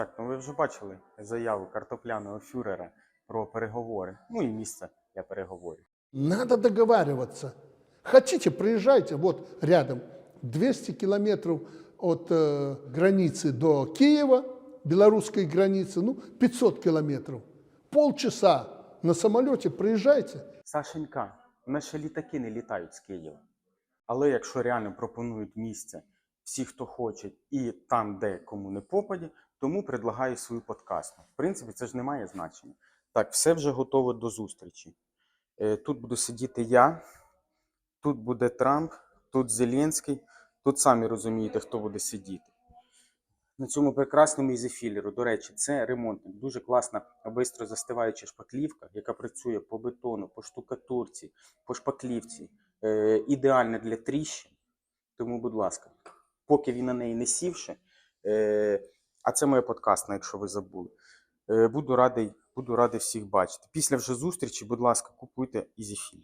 Так, ну ви вже бачили заяву картопляного фюрера про переговори. Ну і місце для переговорів. Надо договариваться. Хотите, приезжайте, вот рядом, 200 километров от э, границы до Киева, белорусской границы, ну, 500 километров. Полчаса на самолете приезжайте. Сашенька, у нас ще літаки не літають з Києва. Але якщо реально пропонують місце всі, хто хоче, і там, де кому не попаді, тому предлагаю свою подкасту. В принципі, це ж не має значення. Так, все вже готово до зустрічі. Е, Тут буду сидіти я, тут буде Трамп, тут Зеленський, тут самі розумієте, хто буде сидіти. На цьому прекрасному ізефілеру, до речі, це ремонтник. Дуже класна бистро застиваюча шпаклівка, яка працює по бетону, по штукатурці, по шпаклівці. Е, ідеальна для тріщин. Тому, будь ласка, поки він на неї не сівши, е, а це моя подкастна, якщо ви забули. Е, буду радий, буду радий всіх бачити. Після вже зустрічі, будь ласка, купуйте ізефілер.